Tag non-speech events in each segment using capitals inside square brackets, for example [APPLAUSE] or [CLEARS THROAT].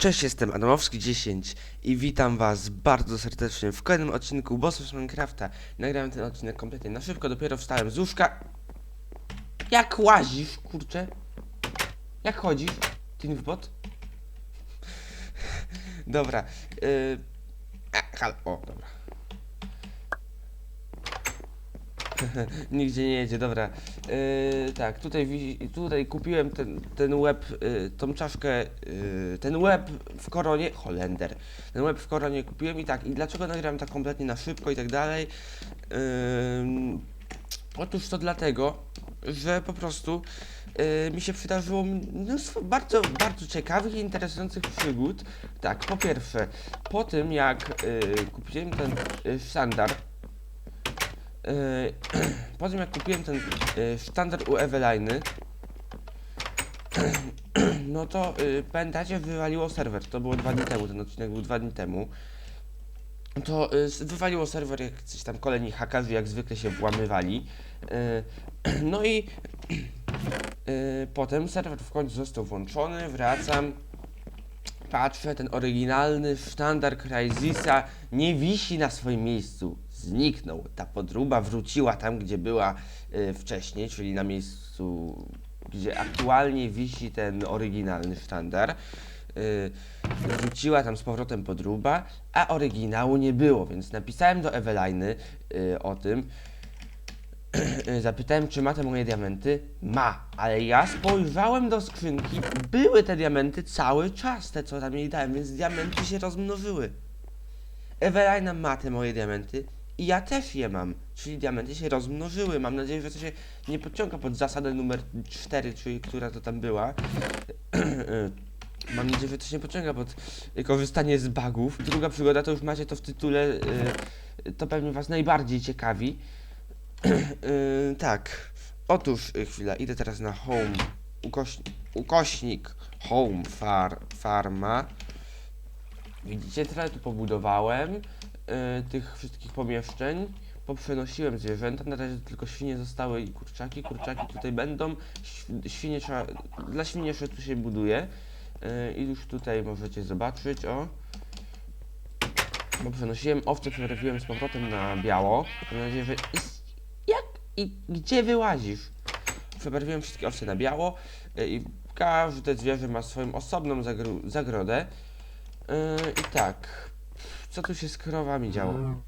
Cześć, jestem Adamowski10 i witam was bardzo serdecznie w kolejnym odcinku Bossów Minecrafta. Nagrałem ten odcinek kompletnie na szybko, dopiero wstałem z łóżka. Jak łazisz, kurczę? Jak chodzisz, Tinwbot? Dobra, yy... A, halo, o, dobra. [LAUGHS] Nigdzie nie jedzie, dobra. Yy, tak, tutaj, tutaj kupiłem ten, ten łeb, yy, tą czaszkę, yy, ten łeb w koronie, Holender. Ten łeb w koronie kupiłem i tak, i dlaczego nagrałem tak kompletnie na szybko i tak dalej? Yy, otóż to dlatego, że po prostu yy, mi się przydarzyło mnóstwo bardzo, bardzo ciekawych i interesujących przygód. Tak, po pierwsze, po tym jak yy, kupiłem ten yy, sztandar, [CLEARS THROAT] po tym jak kupiłem ten yy, sztandar u Eveliny, [CLEARS THROAT] no to yy, pamiętacie, wywaliło serwer. To było dwa dni temu, ten odcinek był dwa dni temu. To wywaliło serwer, jak coś tam kolejni hakerzy jak zwykle się włamywali. [CLEARS THROAT] No i potem serwer w końcu został włączony, wracam. Patrzę, ten oryginalny sztandar Crysisa nie wisi na swoim miejscu. Zniknął. Ta podróba wróciła tam, gdzie była y, wcześniej, czyli na miejscu, gdzie aktualnie wisi ten oryginalny sztandar. Y, wróciła tam z powrotem podróba, a oryginału nie było, więc napisałem do Eweliny y, o tym. Zapytałem, czy ma te moje diamenty. Ma, ale ja spojrzałem do skrzynki. Były te diamenty cały czas, te co tam jej dałem, więc diamenty się rozmnożyły. Ewelina ma te moje diamenty i ja też je mam. Czyli diamenty się rozmnożyły. Mam nadzieję, że to się nie podciąga pod zasadę numer 4, czyli która to tam była. [CLEARS THROAT] Mam nadzieję, że to się nie podciąga pod korzystanie z bugów. Druga przygoda to już macie to w tytule. y, To pewnie was najbardziej ciekawi. Yy, [CLEARS THROAT] tak. Otóż, y, chwila, idę teraz na home, ukoś, ukośnik home far, farma. Widzicie, trochę tu pobudowałem tych wszystkich pomieszczeń. Poprzenosiłem zwierzęta, na razie tylko świnie zostały i kurczaki. Kurczaki tutaj będą. Św- Świnie trzeba, dla świni jeszcze tu się buduje. Yy, I już tutaj możecie zobaczyć, o. Bo przenosiłem owce, przerobiłem z powrotem na biało. Mam nadzieję, że... Jak i gdzie wyłazisz? Przebarwiłem wszystkie owce na biało y, i każde zwierzę ma swoją osobną zagro- zagrodę. Yy, I tak, co tu się z krowami działo? Mm.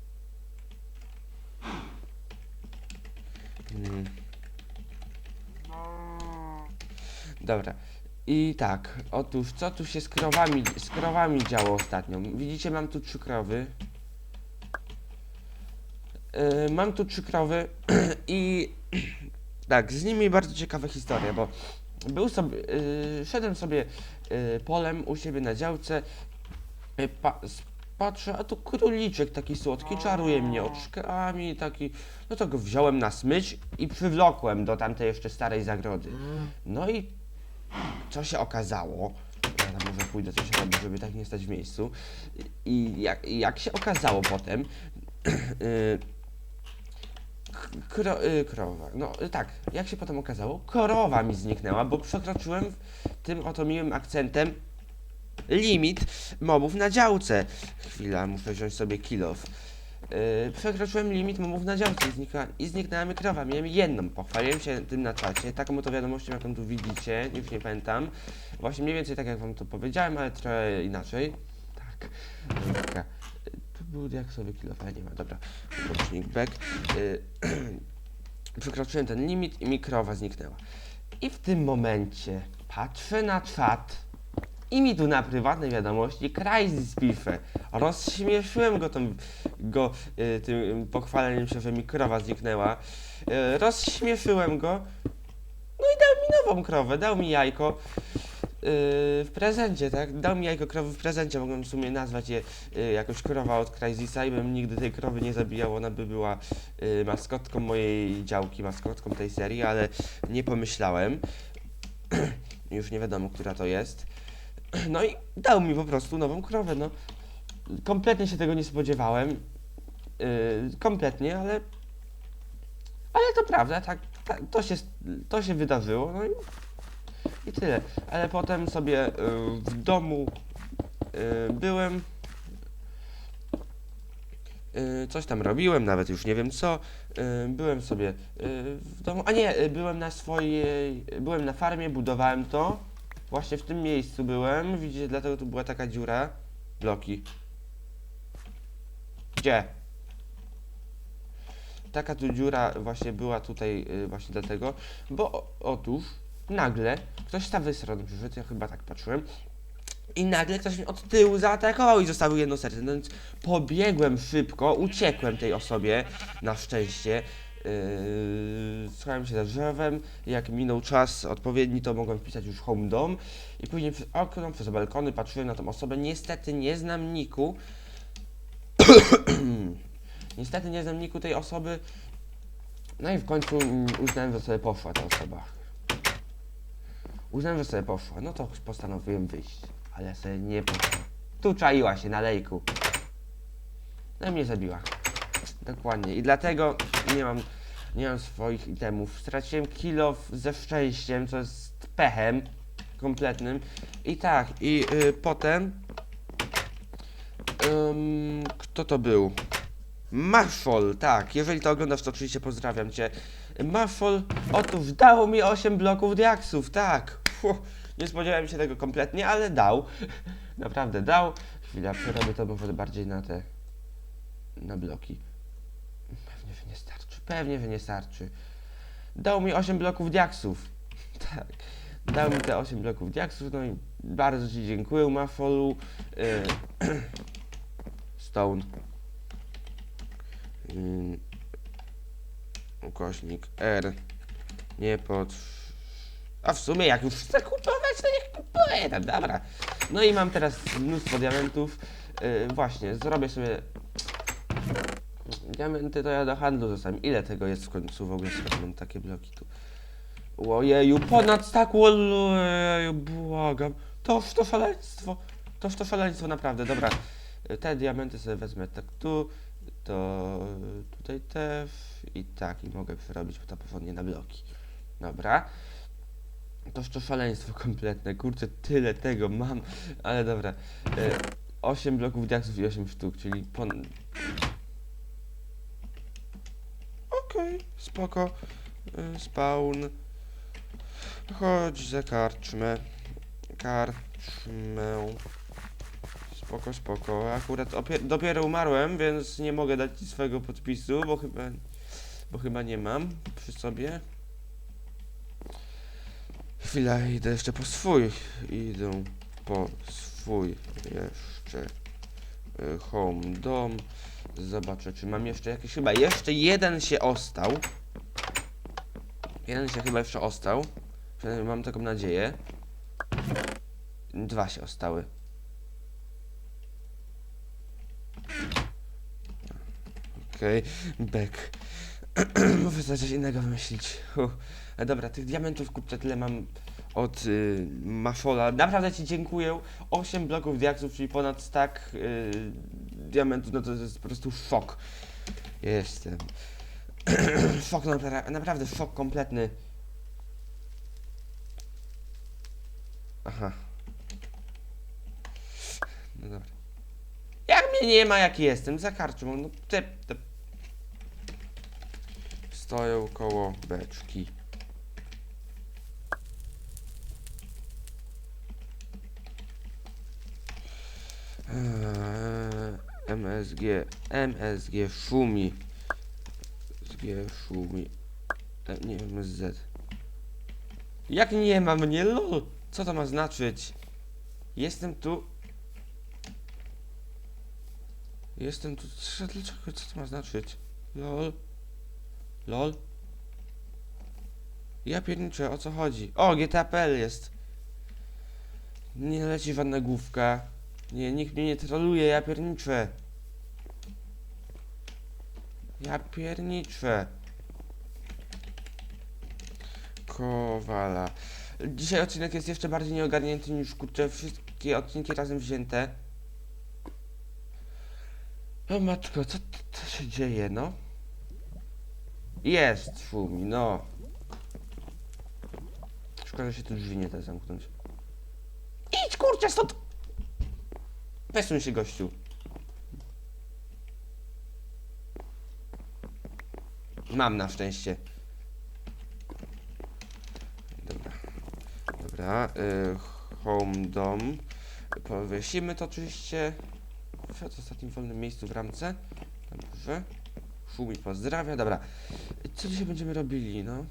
Dobra. I tak, otóż co tu się z krowami, z krowami działo ostatnio? Widzicie, mam tu trzy krowy. Yy, mam tu trzy krowy [CLEARS THROAT] i [CLEARS THROAT] tak, z nimi bardzo ciekawa historia, bo był sobie, yy, szedłem sobie yy, polem u siebie na działce, yy, pa, patrzę, a tu króliczek taki słodki, czaruje mnie oczkami, taki, no to go wziąłem na smycz i przywlokłem do tamtej jeszcze starej zagrody. No i co się okazało, ja tam może pójdę coś robić, żeby tak nie stać w miejscu, i jak, jak się okazało potem, yy, [CLEARS THROAT] Kro, y, krowa. No y, tak, jak się potem okazało, korowa mi zniknęła, bo przekroczyłem tym oto miłym akcentem limit mobów na działce. Chwila, muszę wziąć sobie kilof. Yy, przekroczyłem limit mobów na działce i zniknęła, i zniknęła mi krowa. Miałem jedną, pochwaliłem się tym na czacie, taką oto wiadomością, jaką tu widzicie, już nie pamiętam. Właśnie mniej więcej tak, jak wam to powiedziałem, ale trochę inaczej. Tak. Dobra. Tu był jak sobie kilof, ale nie ma, dobra. Bocznik back. Yy, [CLEARS THROAT] przekroczyłem ten limit i mi krowa zniknęła. I w tym momencie patrzę na czat i mi tu na prywatnej wiadomości Crysis pisze. Rozśmieszyłem go, tą, go y, tym pochwaleniem się, że mi krowa zniknęła. Y, rozśmieszyłem go. No i dał mi nową krowę, dał mi jajko. y, w prezencie, tak? Dał mi jajko krowy w prezencie, mogłem w sumie nazwać je jakoś krowa od Crysisa i bym nigdy tej krowy nie zabijał, ona by była maskotką mojej działki, maskotką tej serii, ale nie pomyślałem. [CLEARS THROAT] Już nie wiadomo, która to jest. No i dał mi po prostu nową krowę, no. Kompletnie się tego nie spodziewałem. Yy, kompletnie, ale... Ale to prawda, tak, tak to, się, to się wydarzyło, no i, i tyle. Ale potem sobie yy, w domu y, byłem. y, Coś tam robiłem, nawet już nie wiem co. Y, Byłem sobie y, w domu. A nie, byłem na swojej. Byłem na farmie, budowałem to. Właśnie w tym miejscu byłem. Widzicie, dlatego tu była taka dziura. Bloki. Gdzie? Taka tu dziura właśnie była tutaj y, właśnie dlatego, bo otóż nagle ktoś z tamtej strony przyszedł, ja chyba tak patrzyłem, i nagle ktoś mnie od tyłu zaatakował i zostawił jedno serce, no więc pobiegłem szybko, uciekłem tej osobie, na szczęście, yy, się za drzewem, jak minął czas odpowiedni, to mogłem wpisać już home dom i później przez okno, przez balkony patrzyłem na tą osobę, niestety nie znam niku, [CLEARS THROAT] niestety nie znam niku tej osoby, no i w końcu mm, uznałem, że sobie poszła ta osoba. Uznałem, że sobie poszła. No to postanowiłem wyjść. Ale sobie nie poszła. Tu czaiła się na lejku. No i mnie zabiła. Dokładnie. I dlatego nie mam, nie mam swoich itemów. Straciłem kilo ze szczęściem, co jest pechem kompletnym. I tak, i y, potem... Ym, kto to był? Marshall, tak. Jeżeli to oglądasz, to oczywiście pozdrawiam cię. Marshall, otóż dał mi 8 bloków diaksów, tak. Fuh, nie spodziewałem się tego kompletnie, ale dał. [LAUGHS] Naprawdę dał. Chwila, przerobię to może bardziej na te... na bloki. Pewnie, że nie starczy. Pewnie, że nie starczy. Dał mi 8 bloków diaksów. [LAUGHS] Tak. Dał mi te 8 bloków diaksów, no i bardzo Ci dziękuję, Marshall. [CLEARS THROAT] Yy, Stone. Ym, ukośnik R nie pod... A w sumie jak już chcę kupować, to niech kupuję, no dobra. No i mam teraz mnóstwo diamentów. Yy, właśnie, zrobię sobie... Diamenty to ja do handlu zostawiam. Ile tego jest w końcu w ogóle? Skąd Mam takie bloki tu. Ojeju, ponad tak, ojeju, błagam. Toż to szaleństwo. Toż to szaleństwo, naprawdę, dobra. Te diamenty sobie wezmę tak tu, to tutaj też i tak i mogę przerobić to porządnie na bloki. Dobra. Toż to szaleństwo kompletne, kurczę, tyle tego mam, ale dobra. E, 8 bloków diaksów i 8 sztuk, czyli pon... Okej, spoko. E, spawn. Chodź za karczmę. Karczmę. Spoko, spoko. Akurat opie- dopiero umarłem, więc nie mogę dać ci swojego podpisu, bo chyba, bo chyba nie mam przy sobie. Chwila, idę jeszcze po swój. Idę po swój jeszcze y, home dom. Zobaczę, czy mam jeszcze jakiś. Chyba jeszcze jeden się ostał. Jeden się chyba jeszcze ostał. Mam taką nadzieję. Dwa się ostały. Okej, bek. [CLEARS THROAT] Muszę sobie coś innego wymyślić. E, Dobra, tych diamentów kupczę tyle mam od y, Maszola. Naprawdę Ci dziękuję. 8 bloków diaksów, czyli ponad stack y, diamentów, no to jest po prostu szok. Jestem. [CLEARS THROAT] szok, no, napra- naprawdę szok kompletny. Aha. No dobra. Jak mnie nie ma, jaki jestem? Za karczmą, no te, te... Stoją koło beczki. Eee, MSG, MSG szumi. SG szumi. E, nie wiem, Z. Jak nie ma mnie, lol? Co to ma znaczyć? Jestem tu. Jestem tu. Co- Dlaczego? Co to ma znaczyć? Lol. Lol. Ja pierniczę, o co chodzi? O, GTAPL jest. Nie leci żadna główka. Nie, nikt mnie nie troluje, ja pierniczę. Ja pierniczę. Kowala. Dzisiaj odcinek jest jeszcze bardziej nieogarnięty niż kurczę wszystkie odcinki razem wzięte. O matko, co, co się dzieje, no? Jest szumi, no. Szkoda, że się tu drzwi nie da zamknąć. Idź kurczę stąd! Przesuń się, gościu. Mam na szczęście. Dobra. Dobra. Y, home dom. Powiesimy to oczywiście w ostatnim wolnym miejscu w ramce. Dobrze. Szumi pozdrawia. Dobra. Co dzisiaj będziemy robili, no?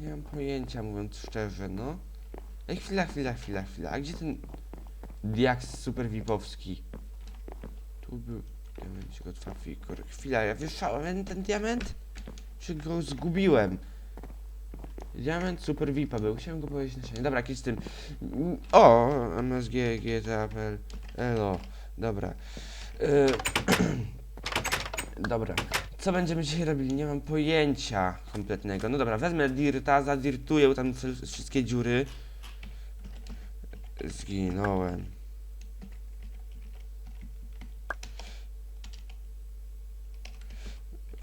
Nie mam pojęcia, mówiąc szczerze, no. Ej, chwila, chwila, chwila, chwila. A gdzie ten diaks super vipowski? Tu był diamencik od Fafikor. Chwila, ja wieszałem ten diament? Czy go zgubiłem? Diament super vipa był. Chciałem go powiedzieć na ścianie. Dobra, jakiś z tym. O! MSG, GTA.pl. Elo. Dobra. Y, [CLEARS THROAT] Dobra. Co będziemy dzisiaj robili? Nie mam pojęcia kompletnego. No dobra, wezmę dirta, zadirtuję tam wszy- wszystkie dziury. Zginąłem.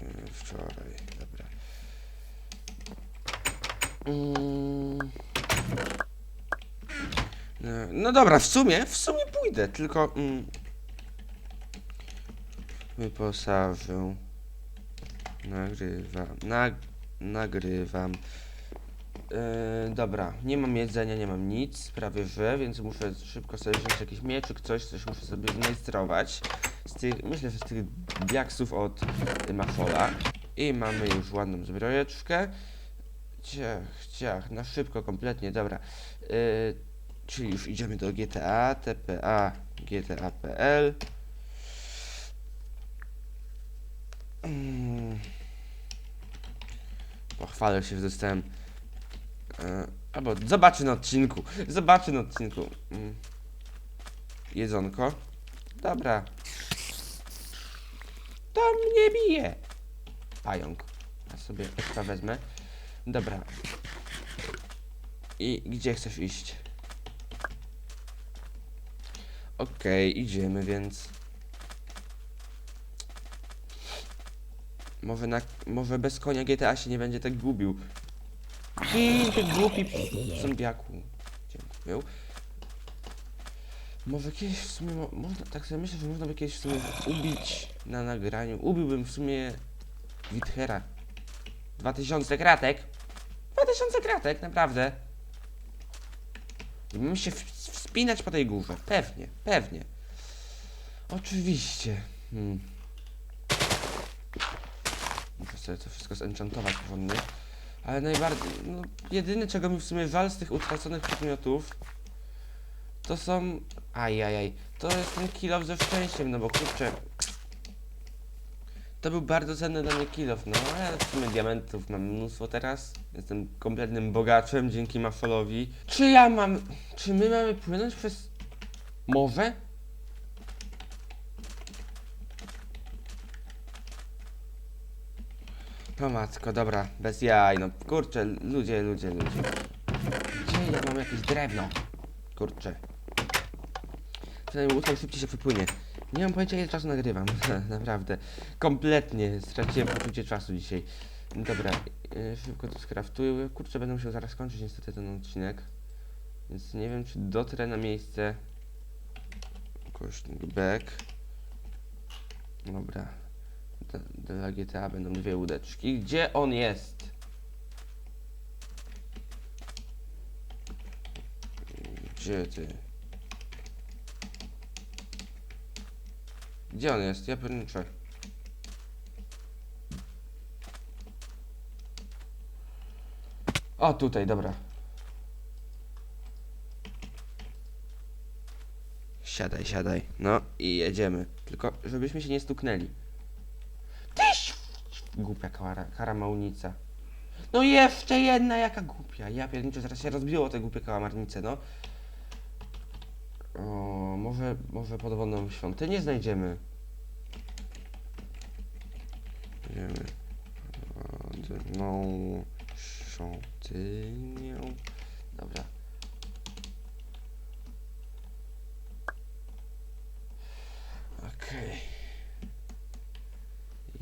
Y, Wczoraj, dobra. Mm. No, no dobra, w sumie, w sumie pójdę, tylko... Mm, wyposażę. Nagrywam. Nag, nagrywam. Yy, dobra, nie mam jedzenia, nie mam nic, prawie że, więc muszę szybko sobie wziąć jakiś mieczyk, coś, coś muszę sobie zmajstrować. Z tych, myślę, że z tych diaksów od Mafola. I mamy już ładną zbrojeczkę. Ciach, ciach, na szybko, kompletnie, dobra. Yy, czyli już idziemy do GTA, TPA, GTA.pl. Mm. Pochwalę się, że dostałem. E, albo zobaczy na odcinku. Zobaczy na odcinku. Mm. Jedzonko. Dobra. To mnie bije. Pająk. Ja sobie ekstra wezmę. Dobra. I gdzie chcesz iść? Okej, idziemy więc. Może, na, może bez konia GTA się nie będzie tak gubił. Ty, ty głupi zombiaku. Dziękuję. Może kiedyś w sumie, mo- można, tak sobie myślę, że można by kiedyś w sumie ubić na nagraniu. Ubiłbym w sumie Withera. 2000 kratek. 2000 kratek, naprawdę. I bym się wspinać po tej górze. Pewnie, pewnie. Oczywiście. Hmm. Muszę sobie to wszystko zenchantować porządnie. Ale najbardziej, no, jedyne czego mi w sumie żal z tych utraconych przedmiotów, to są, ajajaj, to jest ten kill off ze szczęściem, no bo kurczę, to był bardzo cenny dla mnie kill off, no, ale w sumie diamentów mam mnóstwo teraz, jestem kompletnym bogaczem dzięki Mafolowi. Czy ja mam, czy my mamy płynąć przez morze? O matko, dobra, bez jaj, no kurczę, ludzie, ludzie, ludzie. Gdzie ja mam jakieś drewno? Kurczę. Przynajmniej ósmą szybciej się wypłynie. Nie mam pojęcia ile czasu nagrywam, [LAUGHS] naprawdę. Kompletnie straciłem poczucie czasu dzisiaj. Dobra, yy, szybko to skraftuję. Kurczę, będę musiał zaraz kończyć niestety ten odcinek. Więc nie wiem, czy dotrę na miejsce. Kośnik back. Dobra. Dla GTA będą dwie łódeczki. Gdzie on jest? Gdzie ty? Gdzie on jest? Ja pierniczę. O, tutaj, dobra. Siadaj, siadaj. No i jedziemy. Tylko, żebyśmy się nie stuknęli. Głupia kara, karamałnica. No jeszcze jedna jaka głupia. Ja pierniczę, zaraz się rozbiło te głupie kałamarnice, no. O, może, może podwodną świątynię znajdziemy. Idziemy. Podwodną świątynię. Dobra. Okej.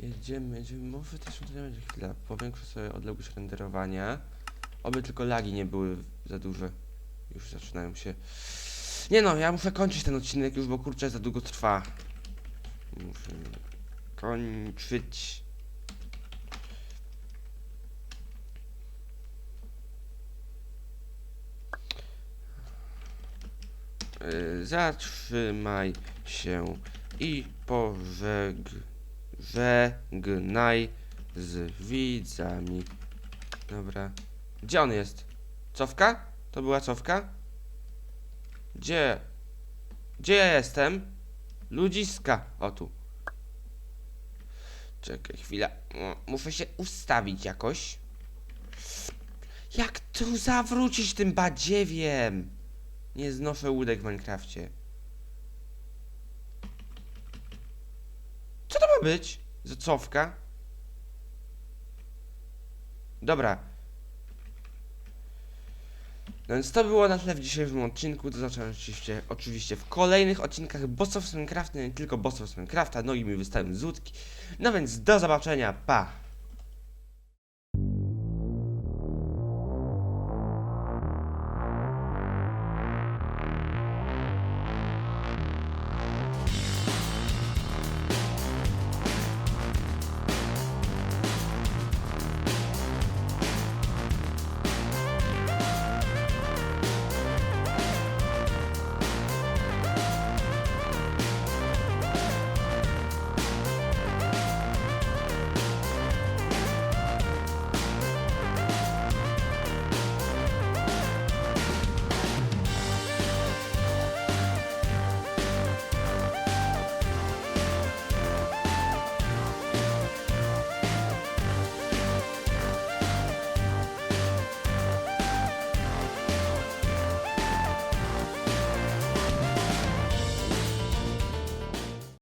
Jedziemy, jedziemy. Może też będzie chwila. Powiększę sobie odległość renderowania. Oby tylko lagi nie były za duże. Już zaczynają się. Nie no, ja muszę kończyć ten odcinek już, bo kurczę za długo trwa. Muszę kończyć. Y, Zatrzymaj się i pożegnaj z widzami. Dobra. Gdzie on jest? Cofka? To była cofka? Gdzie? Gdzie ja jestem? Ludziska. O tu. Czekaj chwilę. O, Muszę się ustawić jakoś. Jak tu zawrócić tym badziewiem? Nie znoszę łódek w Minecrafcie. Co to ma być? Cofka? Dobra. No więc to było na tyle w dzisiejszym odcinku. Do zobaczenia oczywiście, oczywiście w kolejnych odcinkach bossów z Minecrafta, nie tylko bossów z Minecrafta, nogi mi wystają z. No więc do zobaczenia, pa!